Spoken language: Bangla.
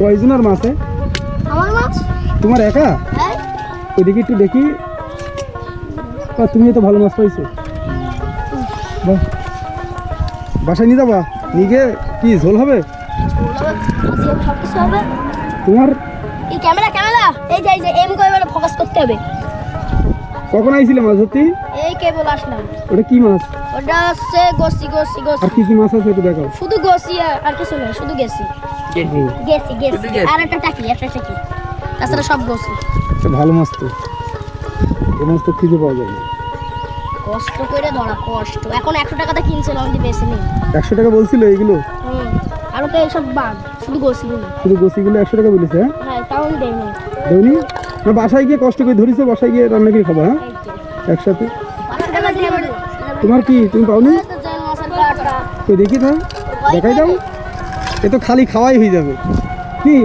কয়জনের মাছে আমার মাছ তোমার একা? হ্যাঁ। ওইদিকে একটু দেখি। তুমি তো ভালো মাছ পাইছো। বাহ। বাসায় নিয়ে যাবা? নিয়ে গিয়ে কি ঝোল হবে? তোমার? এই ক্যামেরা ক্যামেরা। এই যে এই যে এম করে মানে ফোকাস করতে হবে। কখন আইছিলে মাছ ধরতে? এই কেবল আসলাম। ওটা কি মাছ? ওটা হচ্ছে গোসি গোসি আর গোসি কি কি মাছ আছে একটু দেখাও। শুধু গোসি আর- আর কিছু নেই শুধু গেছি গেছি। গেছি আর একটা টাকি একটা টাকি তাছাড়া সব ভালো মাছ তো এই মাছ তো খুঁজে পাওয়া যায় কষ্ট করে ধরা কষ্ট। এখন একশো কিনছিল আমি বেশি নেই। একশো টাকা বলছিল এইগুলো আর তো এইসব বাদ শুধু গোসিগুলো। শুধু গোসিগুলো একশো টাকা বলেছে হ্যাঁ? হ্যাঁ তাও আমি দেয়নি না বাসায় গিয়ে কষ্ট করে ধরিছো বাসায় গিয়ে রান্না করে খাবা হ্যাঁ? একসাথে। তোমার কি? তুমি পাওনি? তো দেখি তো দেখাই দাও। এ তো খালি খাওয়াই হয়ে যাবে। কি?